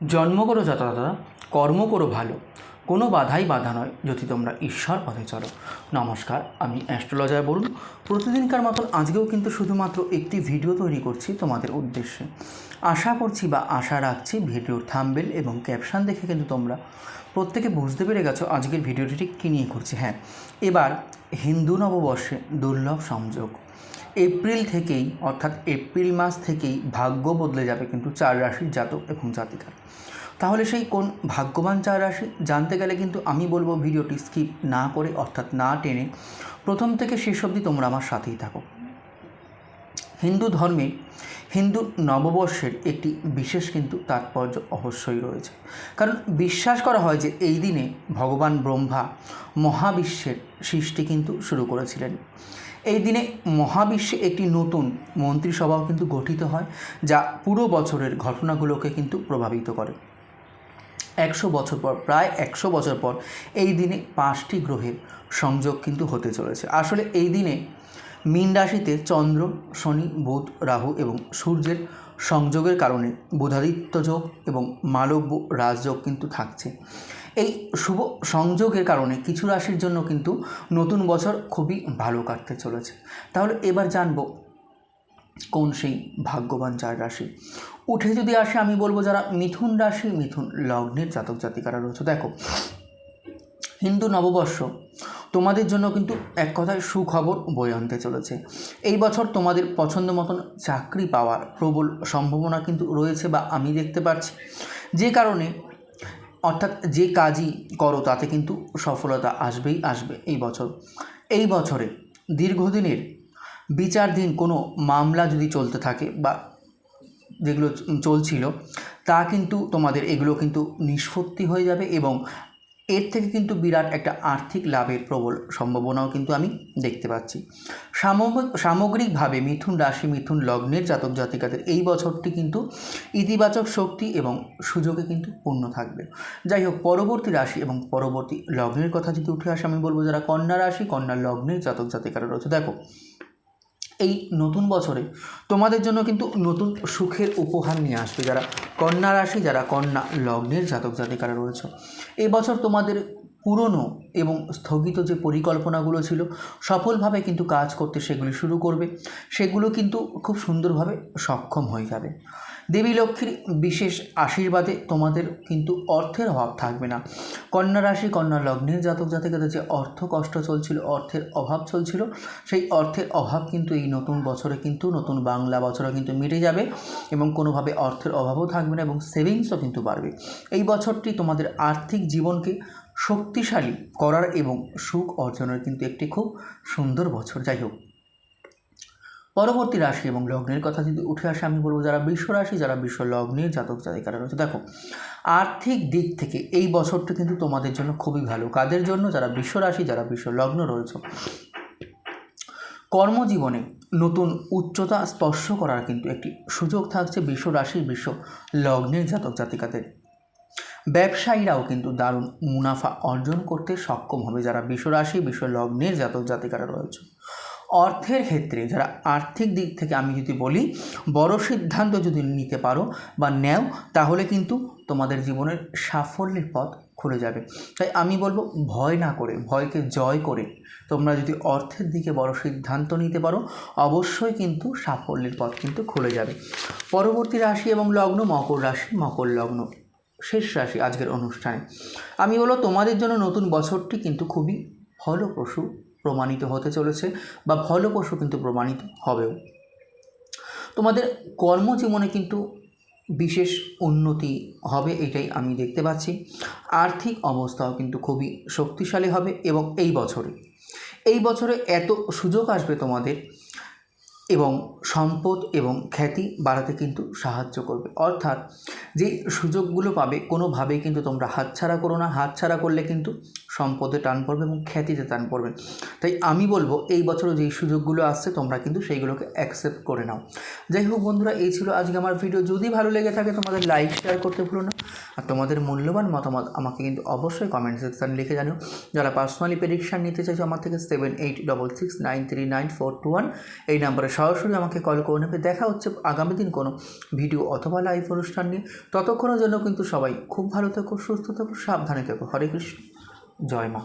জন্ম করো যথাযথা কর্ম করো ভালো। কোনো বাধাই বাধা নয়, যদি তোমরা ঈশ্বর পথে চলো। নমস্কার, আমি অ্যাস্ট্রোলজার বলুন প্রতিদিনকার মতন আজকেও কিন্তু শুধুমাত্র একটি ভিডিও তৈরি করছি তোমাদের উদ্দেশ্যে। আশা করছি বা আশা রাখছি ভিডিওর থাম্বেল এবং ক্যাপশন দেখে কিন্তু তোমরা প্রত্যেকে বুঝতে পেরে গেছো আজকের ভিডিওটি কী নিয়ে করছি। হ্যাঁ এবার হিন্দু নববর্ষে দুর্লভ সংযোগ। এপ্রিল থেকেই, অর্থাৎ এপ্রিল মাস থেকেই ভাগ্য বদলে যাবে কিন্তু চার রাশির জাতক এবং জাতিকার। তাহলে সেই কোন ভাগ্যবান চার রাশি? জানতে গেলে কিন্তু আমি বলব ভিডিওটি স্কিপ না করে, অর্থাৎ না টেনে প্রথম থেকে শেষ অবধি তোমরা আমার সাথেই থাকো। হিন্দু ধর্মে হিন্দু নববর্ষের একটি বিশেষ কিন্তু তাৎপর্য অবশ্যই রয়েছে। কারণ বিশ্বাস করা হয় যে এই দিনে ভগবান ব্রহ্মা মহাবিশ্বের সৃষ্টি কিন্তু শুরু করেছিলেন। এই দিনে মহাবিশ্বে একটি নতুন মন্ত্রিসভাও কিন্তু গঠিত হয়, যা পুরো বছরের ঘটনাগুলোকে কিন্তু প্রভাবিত করে। একশো বছর পর, প্রায় একশো বছর পর এই দিনে পাঁচটি গ্রহের সংযোগ কিন্তু হতে চলেছে। আসলে এই দিনে মীন রাশিতে চন্দ্র, শনি, বুধ, রাহু এবং সূর্যের সংযোগের কারণে বুধাদিত্য যোগ এবং মালব্য রাজযোগ কিন্তু থাকছে। এই শুভ সংযোগের কারণে কিছু রাশির জন্য কিন্তু নতুন বছর খুবই ভালো কাটতে চলেছে। তাহলে এবার জানব কোন সেই ভাগ্যবান চার রাশি। উঠে যদি আসে, আমি বলব যারা মিথুন রাশি, মিথুন লগ্নের জাতক জাতিকারা রয়েছে। দেখো, হিন্দু নববর্ষ তোমাদের জন্য কিন্তু এক কথায় সুখবর বয়ে আনতে চলেছে। এই বছর তোমাদের পছন্দ মতন চাকরি পাওয়ার প্রবল সম্ভাবনা কিন্তু রয়েছে বা আমি দেখতে পাচ্ছি। যে কারণে, অর্থাৎ যে কাজই করো তাতে কিন্তু সফলতা আসবেই আসবে এই বছর। এই বছরে দীর্ঘদিনের বিচারধীন কোনো মামলা যদি চলতে থাকে বা যেগুলো চলছিল, তা কিন্তু তোমাদের এগুলো কিন্তু নিষ্পত্তি হয়ে যাবে এবং এর থেকে কিন্তু বিরাট একটা আর্থিক লাভের প্রবল সম্ভাবনাও কিন্তু আমি দেখতে পাচ্ছি। সামগ্রিক সামগ্রিকভাবে মিথুন রাশি, মিথুন লগ্নের জাতক জাতিকাদের এই বছরটি কিন্তু ইতিবাচক শক্তি এবং সুযোগে কিন্তু পূর্ণ থাকবে। যাই হোক, পরবর্তী রাশি এবং পরবর্তী লগ্নের কথা যদি উঠে আসে, আমি বলব যারা কন্যা রাশি, কন্যা লগ্নের জাতক জাতিকারা রয়েছে, দেখো এই নতুন বছরে তোমাদের জন্য কিন্তু নতুন সুখের উপহার নিয়ে আসবে যারা কন্যা রাশি, যারা কন্যা লগ্নের জাতক জাতিকারা রয়েছে। এই বছর তোমাদের পুরনো এবং স্থগিত যে পরিকল্পনাগুলো ছিল, সফলভাবে কিন্তু কাজ করতে সেগুলি শুরু করবে। সেগুলো কিন্তু খুব সুন্দরভাবে সক্ষম হয়ে যাবে। দেবী লক্ষ্মীর বিশেষ আশীর্বাদে তোমাদের কিন্তু অর্থের অভাব থাকবে না। কন্যা রাশি, কন্যা লগ্নের জাতক জাতিকাদের যে অর্থ কষ্ট চলছিল, অর্থের অভাব চলছিল, সেই অর্থের অভাব কিন্তু এই নতুন বছরে কিন্তু, নতুন বাংলা বছরে কিন্তু মিটে যাবে এবং কোনোভাবে অর্থের অভাবও থাকবে না এবং সেভিংসও কিন্তু বাড়বে। এই বছরটি তোমাদের আর্থিক জীবনকে শক্তিশালী করার এবং সুখ অর্জনের কিন্তু একটি খুব সুন্দর বছর। যাই হোক পরবর্তী রাশি এবং লগ্নের কথা যদি উঠে আসে, আমি বলব যারা বিশ্ব রাশি, যারা বিশ্ব লগ্নের জাতক জাতিকারা রয়েছে। দেখো, আর্থিক দিক থেকে এই বছরটা কিন্তু তোমাদের জন্য খুবই ভালো। কাদের জন্য? যারা বিশ্ব রাশি, যারা বিশ্ব লগ্ন রয়েছে। কর্মজীবনে নতুন উচ্চতা স্পর্শ করার কিন্তু একটি সুযোগ থাকছে বিশ্ব রাশির বিশ্ব লগ্নের জাতক জাতিকাদের। ব্যবসায়ীরাও কিন্তু দারুণ মুনাফা অর্জন করতে সক্ষম হবে যারা বিশ্বরাশি বিশ্ব লগ্নের জাতক জাতিকারা রয়েছে। অর্থের ক্ষেত্রে, যারা আর্থিক দিক থেকে আমি যদি বলি, বড় সিদ্ধান্ত যদি নিতে পারো বা নেও, তাহলে কিন্তু তোমাদের জীবনের সাফল্যের পথ খুলে যাবে। তাই আমি বলব, ভয় না করে, ভয়কে জয় করে তোমরা যদি অর্থের দিকে বড় সিদ্ধান্ত নিতে পারো, অবশ্যই কিন্তু সাফল্যের পথ কিন্তু খুলে যাবে। পরবর্তী রাশি এবং লগ্ন, মকর রাশি, মকর লগ্ন, শেষ রাশি আজকের অনুষ্ঠানে। আমি বলো তোমাদের জন্য নতুন বছরটি কিন্তু খুবই ফলপ্রসূ প্রমাণিত হতে চলেছে বা ফলপ্রসূ কিন্তু প্রমাণিত হবেও। তোমাদের কর্মজীবনে কিন্তু বিশেষ উন্নতি হবে, এটাই আমি দেখতে পাচ্ছি। আর্থিক অবস্থাও কিন্তু খুবই শক্তিশালী হবে এবং এই বছরে এই বছরে এত সুযোগ আসবে তোমাদের এবং সম্পদ এবং খ্যাতি বাড়াতে কিন্তু সাহায্য করবে। অর্থাৎ যে সুযোগগুলো পাবে কোনোভাবেই কিন্তু তোমরা হাতছাড়া করো না। হাতছাড়া করলে কিন্তু সম্পদে টান পড়বে এবং খ্যাতিতে টান পড়বে। তাই আমি বলব, এই বছরও যেই সুযোগগুলো আসছে, তোমরা কিন্তু সেইগুলোকে অ্যাকসেপ্ট করে নাও। যাই হোক বন্ধুরা, এই ছিল আজকে আমার ভিডিও যদি ভালো লেগে থাকে, তোমাদের লাইক শেয়ার করতে ভুলো না। আর তোমাদের মূল্যবান মতামত আমাকে কিন্তু অবশ্যই কমেন্ট সেকশানে লিখে জানিও। যারা পার্সোনালি প্রেডিকশান নিতে চাইছো আমার থেকে seven eight double six nine three nine four two one এই নাম্বারে সরাসরি আমাকে কল করে নেবে। দেখা হচ্ছে আগামী দিন কোনো ভিডিও অথবা লাইভ অনুষ্ঠান নিয়ে। ততক্ষণের জন্য কিন্তু সবাই খুব ভালো থেকো, সুস্থ থেকো, সাবধানে থেকো। হরে কৃষ্ণ। জয় মা।